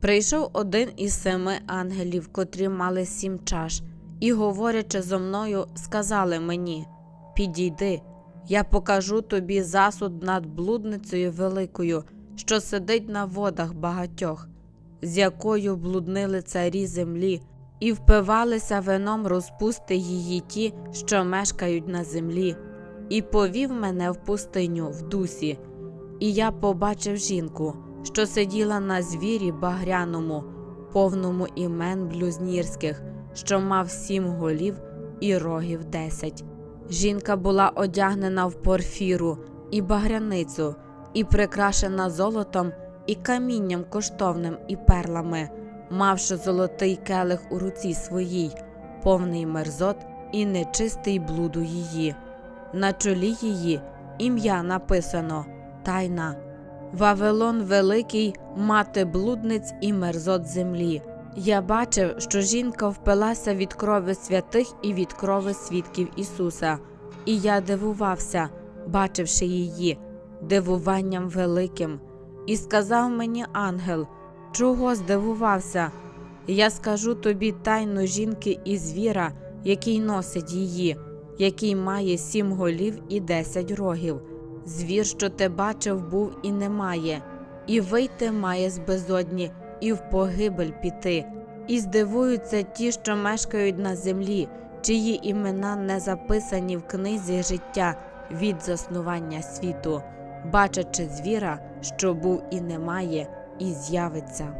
Прийшов один із семи ангелів, котрі мали сім чаш, і, говорячи зо мною, сказали мені: Підійди, я покажу тобі засуд над блудницею великою, що сидить на водах багатьох, з якою блуднили царі землі, і впивалися вином розпусти її ті, що мешкають на землі, і повів мене в пустиню в дусі. І я побачив жінку, що сиділа на звірі багряному, повному імен блюзнірських, що мав сім голів і рогів десять. Жінка була одягнена в порфіру і багряницю, і прикрашена золотом і камінням коштовним і перлами, мавши золотий келих у руці своїй, повний мерзот і нечистий блуду її. На чолі її ім'я написано Тайна. Вавилон Великий, мати блудниць і мерзот землі. Я бачив, що жінка впилася від крови святих і від крови свідків Ісуса, і я дивувався, бачивши її, дивуванням великим, і сказав мені ангел, чого здивувався? Я скажу тобі тайну жінки і звіра, який носить її, який має сім голів і десять рогів. Звір, що ти бачив, був і немає, і вийти має з безодні, і в погибель піти. І здивуються ті, що мешкають на землі, чиї імена не записані в книзі життя від заснування світу, бачачи звіра, що був і немає, і з'явиться.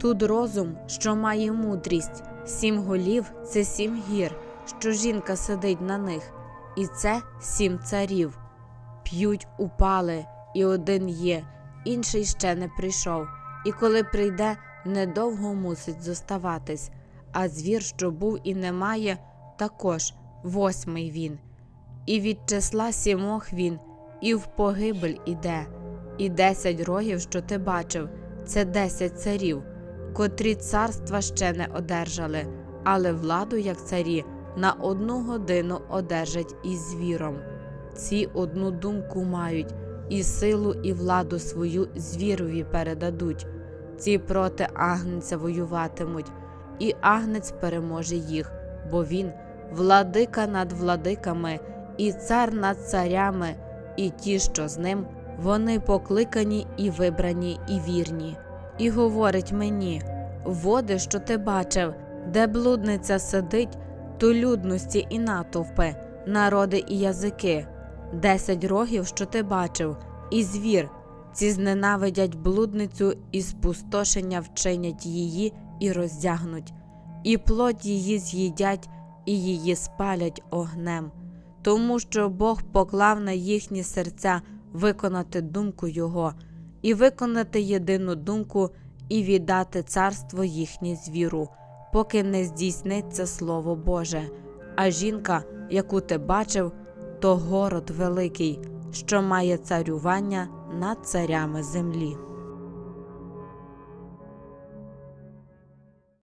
Тут розум, що має мудрість, сім голів це сім гір, що жінка сидить на них, і це сім царів. П'ють упали, і один є, інший ще не прийшов, і коли прийде, недовго мусить зоставатись, а звір, що був і немає, також восьмий він. І від числа сімох він, і в погибель іде, і десять рогів, що ти бачив, це десять царів, котрі царства ще не одержали, але владу, як царі, на одну годину одержать із звіром. Ці одну думку мають, і силу, і владу свою звірові передадуть. Ці проти агнця воюватимуть, і агнець переможе їх, бо він владика над владиками, і цар над царями, і ті, що з ним, вони покликані і вибрані, і вірні. І говорить мені: води, що ти бачив, де блудниця сидить, то людності і натовпи, народи і язики. Десять рогів, що ти бачив, і звір, ці зненавидять блудницю і спустошення вчинять її і роздягнуть, і плоть її з'їдять, і її спалять огнем, тому що Бог поклав на їхні серця виконати думку Його, і виконати єдину думку, і віддати царство їхнє звіру, поки не здійсниться Слово Боже. А жінка, яку ти бачив, то город великий, що має царювання над царями землі.